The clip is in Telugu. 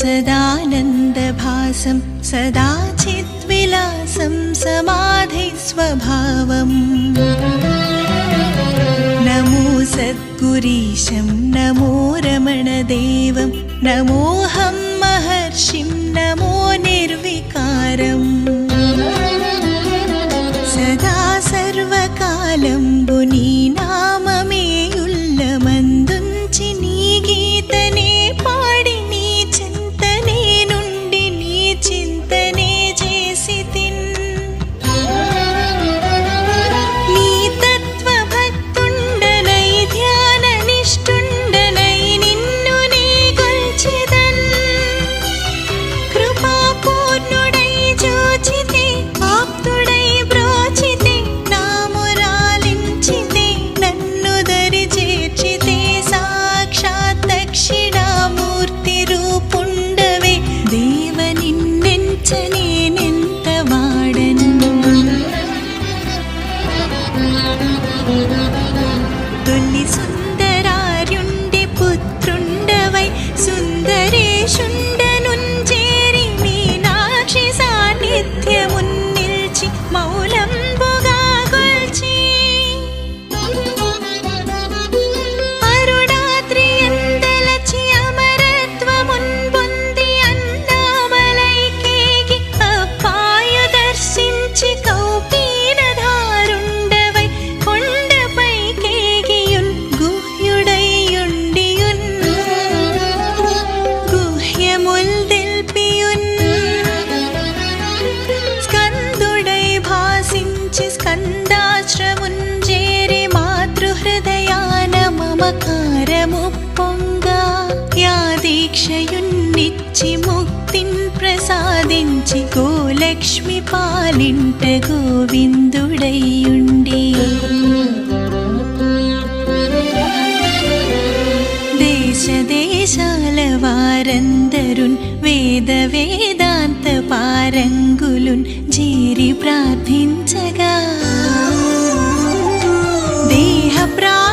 सदानन्दभासं सदाचिद्विलासं समाधि स्वभावम् नमो सद्गुरीशं नमो रमणदेवं नमोऽहं महर्षिं नमो निर्विकारम्। सदा सर्वकालं मुनि తొలి సుందరార్యుండి పుత్రుండవై సుందరేశుండనుంజేరి మీనాక్షి సాన్నిధ్యమున్ నిల్చి స్కందాశ్రముంజేరి మాతృహృదయాన మమకారము పొంగా యా దీక్షయున్నిచ్చి ముక్తిన్ ప్రసాదించి గోలక్ష్మి పాలింట గోవిందుడైయుండి దేశ దేశాల వారందరున్ వేద వేదాంత పారంగులున్ చేరి ప్రార్థించగా. प्राण